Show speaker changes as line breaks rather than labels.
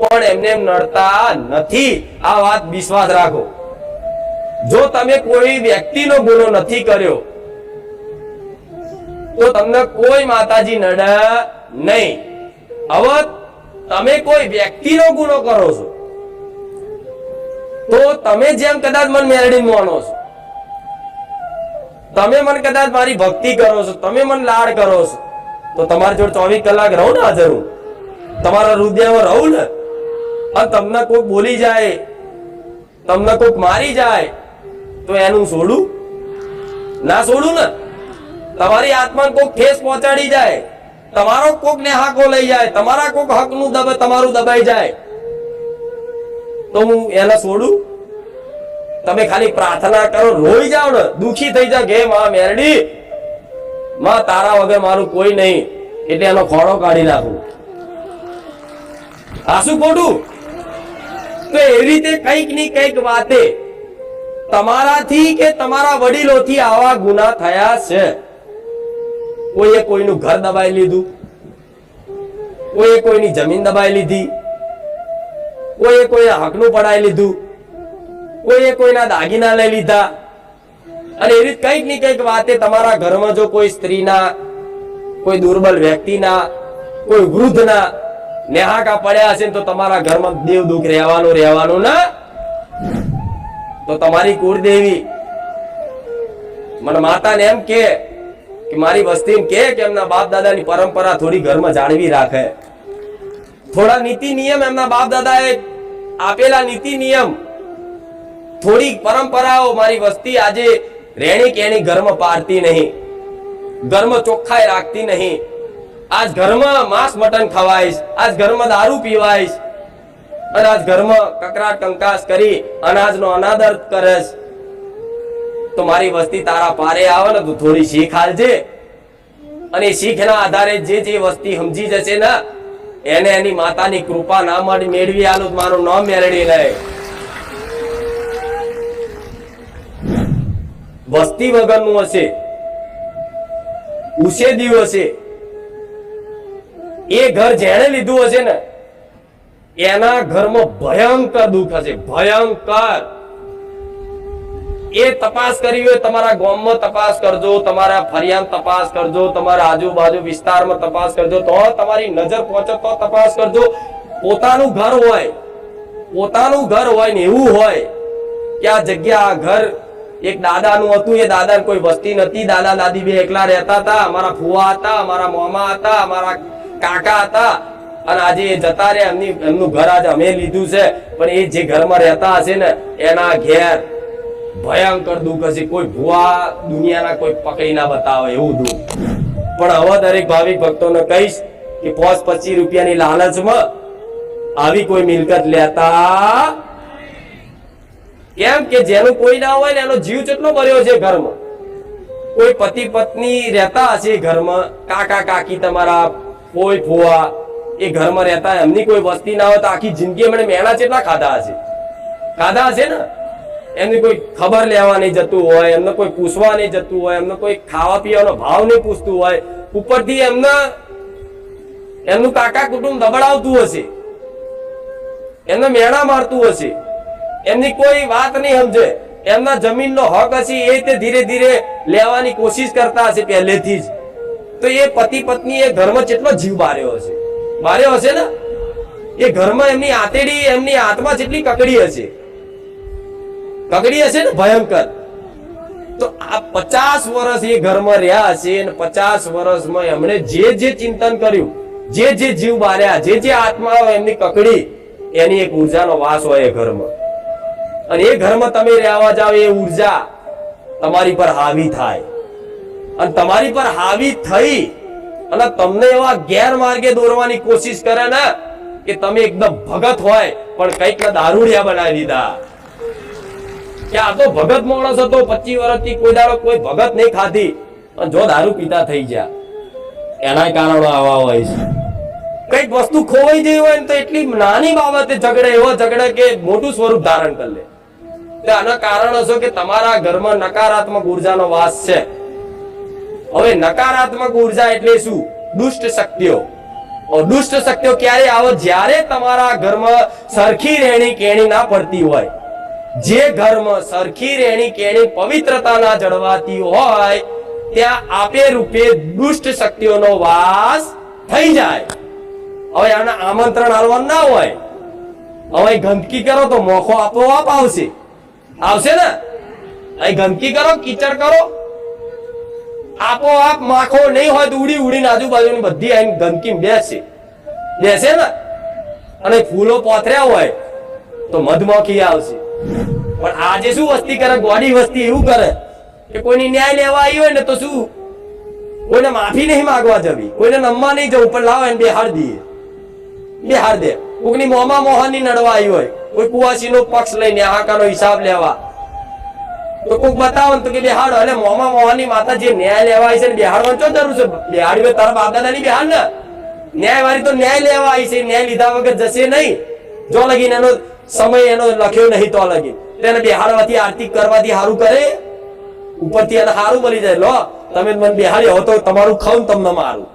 પણ એમને નડતા નથી. આ વાત વિશ્વાસ રાખો. જો તમે કોઈ વ્યક્તિનો ગુનો નથી કર્યો, તો તમને કોઈ માતાજી નડે નહીં. હવે તમે કોઈ વ્યક્તિનો ગુનો કરો છો, તો તમે જેમ કદાચ મન મેળડી માનો છો. તમે મને કદાચ મારી ભક્તિ કરો છો, તમે મને લાડ કરો છો, તો તમારી જોડે ચોવીસ કલાક રહું ને હાજર હું? તમારા હૃદયમાં રહું ને? અને તમને કોઈક બોલી જાય, તમને કોઈક મારી જાય, તો એનું છોડું ના છોડું ને? તમારી આત્માને કોઈક ઠેસ પહોંચાડી જાય, તમારો કોક ને હાકો લઈ જાય, તમારા કોક હકનું દબે, તમારું દબાઈ જાય. તો હું એને છોડું તમે ખાલી પ્રાર્થના કરો, રોઈ જાઓ ને, દુખી થઈ જાઓ કે માં મેરડી, માં તારા વગર મારું કોઈ નહીં. એટલે એનો ખોડો કાઢી નાખું. આ શું ખોટું? તો એવી રીતે કંઈકની કંઈક વાતે તમારાથી કે તમારા વડીલોથી આવા ગુના થયા છે? કોઈએ કોઈનું ઘર દબાઈ લીધું? કોઈએ કોઈની જમીન દબાઈ લીધી? કોઈએ કોઈના હકનું પડાઈ લીધું? કોઈએ કોઈના દાગીના લઈ લીધા? અને એવી કંઈકની કંઈક વાતે તમારા ઘરમાં જો કોઈ સ્ત્રીના, કોઈ દુર્બલ વ્યક્તિના, કોઈ વૃદ્ધના નેહાકા પડ્યા હશે તો તમારા ઘરમાં દેવ દુઃખ રહેવાનું રહેવાનું ના? તો તમારી કુળદેવી મને માતાને એમ કે કે મારી વસ્તી કે એમના બાપ દાદાની પરંપરા થોડી ઘરમાં જાળવી રાખે. થોડા નીતિ નિયમ એમના બાપ દાદાએ આપેલા નીતિ નિયમ. થોડી પરંપરાઓ મારી વસ્તી આજે રેણી કેણી ઘરમાં પાડતી નહીં. ઘરમાં ચોખ્ખાઈ રાખતી નહીં. આજ ઘરમાં માંસ મટન ખવાઈશ, આજ ઘરમાં દારૂ પીવાઈશ. અને આજ ઘરમાં કકરા કંકાસ કરી અનાજનો અનાદર કરેશ તો મારી વસ્તી તારા પારે આવે ને તું થોડી શીખ હાલજે અને શીખના આધારે જે જે વસ્તી સમજી જશે ને, એને એની માતાની કૃપા ના મળી, મેળવી આલું મારું નામ મેળવી લે. વસ્તી વગરનું હશે. ઉછેદ્યું હશે. એ ઘર જેણે લીધું હશે ને, એના ઘરમાં ભયંકર દુઃખ હશે, ભયંકર. એ તપાસ કરવી હોય, તમારા ગામમાં તપાસ કરજો, તમારા ફરિયાદ તપાસ કરજો, તમારા આજુબાજુ વિસ્તારમાં તપાસ કરજો, તો તમારી નજર પહોંચે તો તપાસ કરજો. પોતાનું ઘર હોય, પોતાનું ઘર હોય ને એવું હોય, કે આ જગ્યા, આ ઘર, એક દાદાનું હતું, એ દાદા કોઈ વસ્તી નથી દાદા દાદી બે એકલા રહેતા હતા, અમારા ફુવા હતા, અમારા મામા હતા, અમારા કાકા હતા. અને આજે એ જતા રહ્યા. એમની, એમનું ઘર આજે અમે લીધું છે. પણ એ જે ઘરમાં રહેતા હશે ને, એના ઘેર ભયંકર દુઃખ હશે. કોઈ ભુવા દુનિયાના કોઈ પકડી ના બતાવે એવું દુઃખ. પણ હવે દરેક ભાવિક ભક્તોને કહીશ કે પોસ પચીસ રૂપિયાની લાલચમાં આવી કોઈ મિલકત લેતા કેમ કે જેનું કોઈ ના હોય ને, એનો જીવ કેટલો ભર્યો છે ઘરમાં? કોઈ પતિ પત્ની રહેતા હશે ઘરમાં? કાકા કાકી તમારા કોઈ ફુવા એ ઘરમાં રહેતા એમની કોઈ વસ્તી ના હોય તો આખી જિંદગી એમણે મેણા કેટલા ખાધા હશે. ખાધા હશે ને? એમની કોઈ ખબર લેવા નહીં જતું હોય, એમને કોઈ પૂછવા નહીં જતું હોય, એમને કોઈ ખાવા પીવાનો ભાવ નહીં પૂછતું હોય. ઉપરથી એમને, એમનું કાકા કુટુંબ દબડાવતું હશે. એમને મેણા મારતું હશે. એમની કોઈ વાત નહીં સમજે. એમના જમીનનો હક હશે એ તે ધીરે ધીરે લેવાની કોશિશ કરતા હશે પહેલેથી જ. તો એ પતિ પત્ની એ ઘરમાં કેટલો જીવ બાર્યો હશે. બાર્યો હશે ને? એ ઘરમાં એમની આતેડી એમની આત્મા જેટલી કકડી હશે. કકડી હશે ને? ભયંકર. તો આ પચાસ વર્ષ એ ઘરમાં રહ્યા હશે અને પચાસ વર્ષમાં એમણે જે જે ચિંતન કર્યું, જે જે જીવ બાર્યા, જે જે આત્મા એમની કકડી, એની એક ઉર્જાનો વાસ હોય એ ઘરમાં. અને એ ઘરમાં તમે રહેવા જાવ એ ઊર્જા તમારી પર હાવી થાય. અને તમારી પર હાવી થઈ અને તમને એવા ગેરમાર્ગે દોરવાની કોશિશ કરે ને કે તમે એકદમ ભગત હોય, પણ કંઈક દારૂડિયા બનાવી દીધા. કે આ તો ભગત માણસ હતો, પચીસ વર્ષથી કોઈ દાડો કોઈ ભગત નહીં ખાધી. અને જો દારૂ પીતા થઈ ગયા, એના કારણો આવા હોય છે. કંઈક વસ્તુ ખોવાઈ ગઈ હોય તો એટલી નાની બાબતે ઝઘડે, એવો ઝઘડે કે મોટું સ્વરૂપ ધારણ કરી લે. આના કારણો છે કે તમારા ઘરમાં નકારાત્મક ઉર્જાનો વાસ છે. હવે નકારાત્મક ઊર્જા એટલે શું? દુષ્ટ શક્તિઓ. દુષ્ટ શક્તિઓ ક્યારે આવે? જ્યારે તમારા ઘરમાં સરખી રહેણી કેણી ના પડતી હોય. જે ઘરમાં સરખી રહેણી કેણી પવિત્રતા ના જળવાતી હોય, ત્યાં આપે રૂપે દુષ્ટ શક્તિઓનો વાસ થઈ જાય. હવે આના આમંત્રણ આવવા ના હોય. હવે ગંદકી કરો તો મોખો આપોઆપ આવશે. આવશે ને? અહીં ગંદકી કરો, કીચડ કરો. આપોઆપ માખો નહીં હોય તો ઉડી ઉડીને આજુબાજુની બધી આઈને ગંદકી બેસે. બેસે ને? અને ફૂલો પોથર્યા હોય તો મધમાખી આવશે. પણ આજે શું વસ્તી કરે? ગોડી વસ્તી એવું કરે કે કોઈની ન્યાય લેવા આવી હોય ને તો શું? કોઈને માફી નહીં માગવા જવી. કોઈને નમવા નહીં જવું. પણ લાવો એને બેહાડ દઈએ. બેહાડ દે. કોકની મોમાં મોહનની નડવા આવી હોય. કોઈ કુવાસીનો પક્ષ લઈને હાકાનો હિસાબ લેવા. તો કોક બતાવો તો કે બેહાડો. એટલે મોમા મોહનની માતા જે ન્યાય લેવા આવી છે ને ચો જરૂર છે? બેહાડી તારા બાપ દાદાની બેહાડ ને? ન્યાય તો ન્યાય લેવા આવી છે. ન્યાય લીધા વગર જશે નહીં. જો લગીને એનો સમય એનો લખ્યો નહીં તો લગી. તેને બેહાડવાથી આરતી કરવાથી સારું કરે? ઉપરથી એને સારું મળી જાય. લો, તમે મને બેહાડી હો તો તમારું ખાવ તમને મારું.